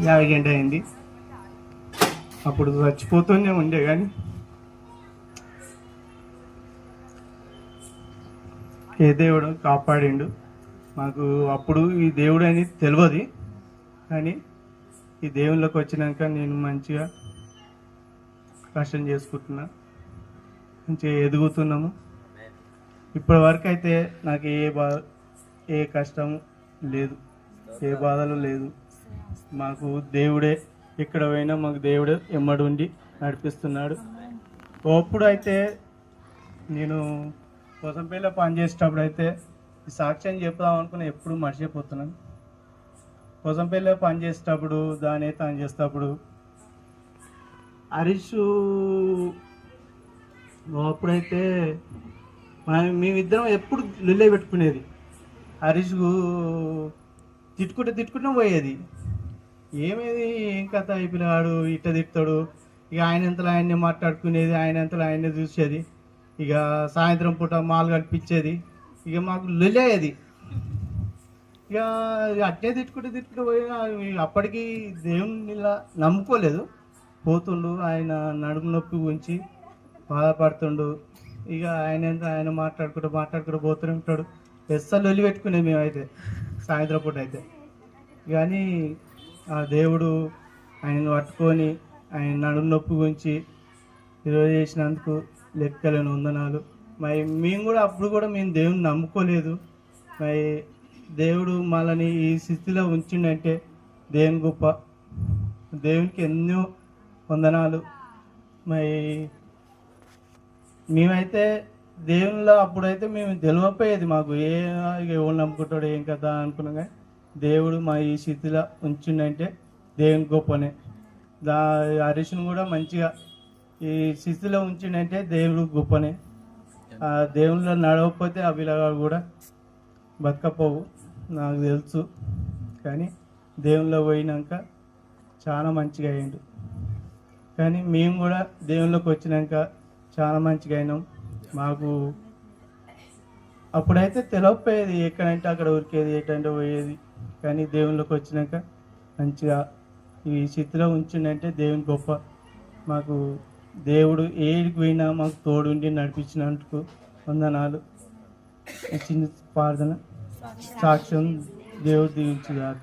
Accident అయింది. అప్పుడు చచ్చిపోతూనే ఉండే కానీ ఏ దేవుడు కాపాడిండు. మాకు అప్పుడు ఈ దేవుడు అని తెలియదు కానీ ఈ దేవుళ్ళకి వచ్చినాక నేను మంచిగా కష్టం చేసుకుంటున్నా. మంచిగా ఎదుగుతున్నాము. ఇప్పటి వరకు అయితే నాకు ఏ బా ఏ కష్టం లేదు. ఏ బాధలు లేదు. మాకు దేవుడే ఎక్కడ పోయినా మాకు దేవుడే ఎమ్మడి ఉండి నడిపిస్తున్నాడు. అప్పుడు అయితే నేను కోసంపల్లిలో పని చేసేటప్పుడు అయితే సాక్ష్యం చెప్దాం అనుకుని ఎప్పుడు మర్చిపోతున్నాను కోసంపల్లిలో పని చేసేటప్పుడు దాని తాను చేసేటప్పుడు హరీష్ అప్పుడైతే మేమిద్దరం ఎప్పుడు లుల్లే పెట్టుకునేది. హరీష్ తిట్టుకుంటే తిట్టుకుంటూ పోయేది. ఏమేది ఏం కథ అయిపోయినాడు ఇట్ట తిప్పుతాడు ఇక ఆయన ఎంతలో ఆయన్ని మాట్లాడుకునేది ఆయన ఎంతలో ఆయన్నే చూసేది ఇక సాయంత్రం పూట మాలు కనిపించేది ఇక మాకు లొలేది ఇక అట్టే తిట్టుకుంటూ తిట్టుకుంటూ పోయినా అప్పటికి దేవుని ఇలా నమ్ముకోలేదు. పోతుండు ఆయన నడుము నొప్పి ఉంచి బాధపడుతుండు ఇక ఆయన ఎంత ఆయన మాట్లాడుకుంటూ మాట్లాడుకుంటూ పోతూనే ఉంటాడు. ఎస్సలు వెళ్ళి పెట్టుకునే మేమైతే సాయంత్రం పూట అయితే. కానీ ఆ దేవుడు ఆయనను పట్టుకొని ఆయన నడుము నొప్పి గురించి ఈరోజు చేసినందుకు లెక్కలేని వందనాలు. మరి మేము కూడా అప్పుడు కూడా మేము దేవుని నమ్ముకోలేదు. మరి దేవుడు మనని ఈ స్థితిలో ఉంచిండంటే దేవుని గొప్ప దేవునికి ఎన్నో వందనాలు. మరి మేమైతే దేవునిలో అప్పుడైతే మేము తెలియపోయేది మాకు ఏ ఇక ఎవరు నమ్ముకుంటాడు ఏం కదా అనుకున్నాం కానీ దేవుడు మా ఈ స్థితిలో ఉంచిండంటే దేవుని గొప్పనే. దా హరీష్ను కూడా మంచిగా ఈ స్థితిలో ఉంచిండంటే దేవుడు గొప్పనే. ఆ దేవుళ్ళు నడవకపోతే ఆ పిల్లగాడు కూడా బతకపోవు నాకు తెలుసు. కానీ దేవునిలో పోయినాక చాలా మంచిగా అయ్యిండు. కానీ మేము కూడా దేవుళ్ళకి వచ్చినాక చాలా మంచిగా అయినాం. మాకు అప్పుడైతే తెలియకపోయేది ఎక్కడంటే అక్కడ ఉరికేది ఏంటంటే పోయేది. కానీ దేవునిలోకి వచ్చినాక మంచిగా ఈ స్థితిలో ఉంచిండంటే దేవుని గొప్ప. మాకు దేవుడు ఏడికి పోయినా మాకు తోడుండి నడిపించినందుకు వందనాలు. చిన్న ప్రార్థన సాక్ష్యం దేవుడు దీవించుగాక.